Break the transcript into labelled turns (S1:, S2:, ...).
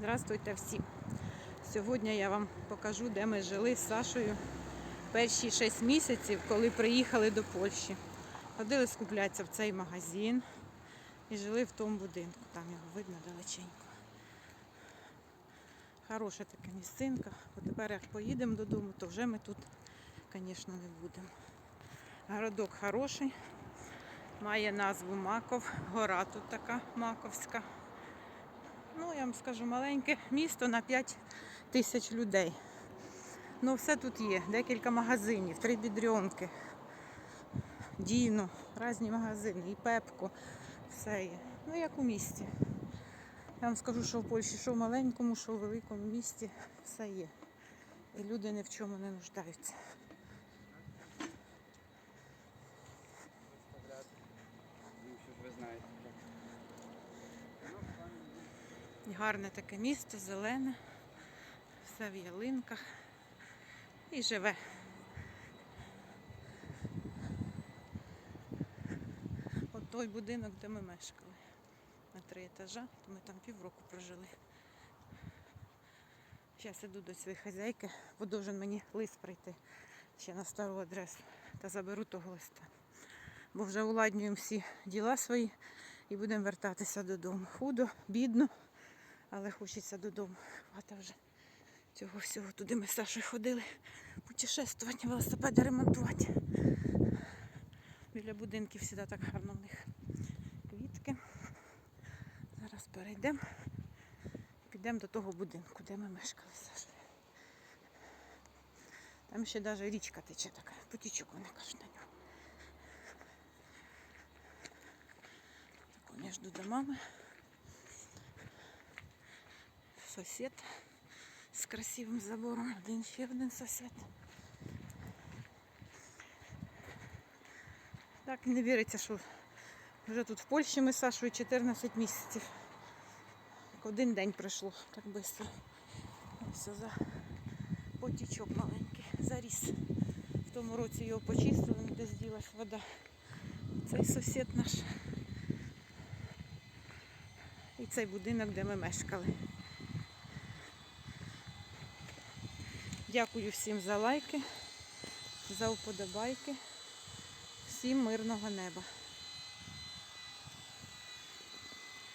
S1: Здравствуйте всім. Сьогодні я вам покажу, де ми жили з Сашою перші 6 місяців, коли приїхали до Польщі. Ходили скуплятися в цей магазин і жили в тому будинку. Там його видно далеченько. Хороша така місцинка. Бо тепер як поїдемо додому, то вже ми тут, звісно, не будемо. Городок хороший, має назву Маков, гора тут така Маковська. Ну, я вам скажу, маленьке місто на 5 тисяч людей. Ну, все тут є. Декілька магазинів, три бідрьонки, Діно, різні магазини, і Пепко, все є. Ну, як у місті. Я вам скажу, що в Польщі, що в маленькому, що в великому місті, все є. І люди ні в чому не нуждаються.
S2: Ну, що ж ви знаєте.
S1: Гарне таке місто, зелене, все в ялинках і живе. От той будинок, де ми мешкали. На три етажа, то ми там півроку прожили. Зараз іду до своєї хазяйки, бо должен мені лист прийти ще на стару адресу та заберу того листа. Бо вже уладнюємо всі діла свої і будемо вертатися додому. Худо, бідно, але хочеться додому. Хвата вже цього всього. Туди ми з Сашою ходили путешествувати, велосипеди ремонтувати. Біля будинків завжди так гарно в них квітки. Зараз перейдемо. Підемо до того будинку, де ми мешкали Сашою. Там ще навіть річка тече така, потічок вони кажуть на нього. Між домами. Сосед з красивим забором. Один ще один сосед. Так не віриться, що вже тут в Польщі ми з Сашою 14 місяців. Один день пройшло так швидко. Ось за потічок маленький, заріс. В тому році його почистили, ну, десь ділась вода. Цей сусід наш. І цей будинок, де ми мешкали. Дякую всім за лайки, за вподобайки. Всім мирного неба.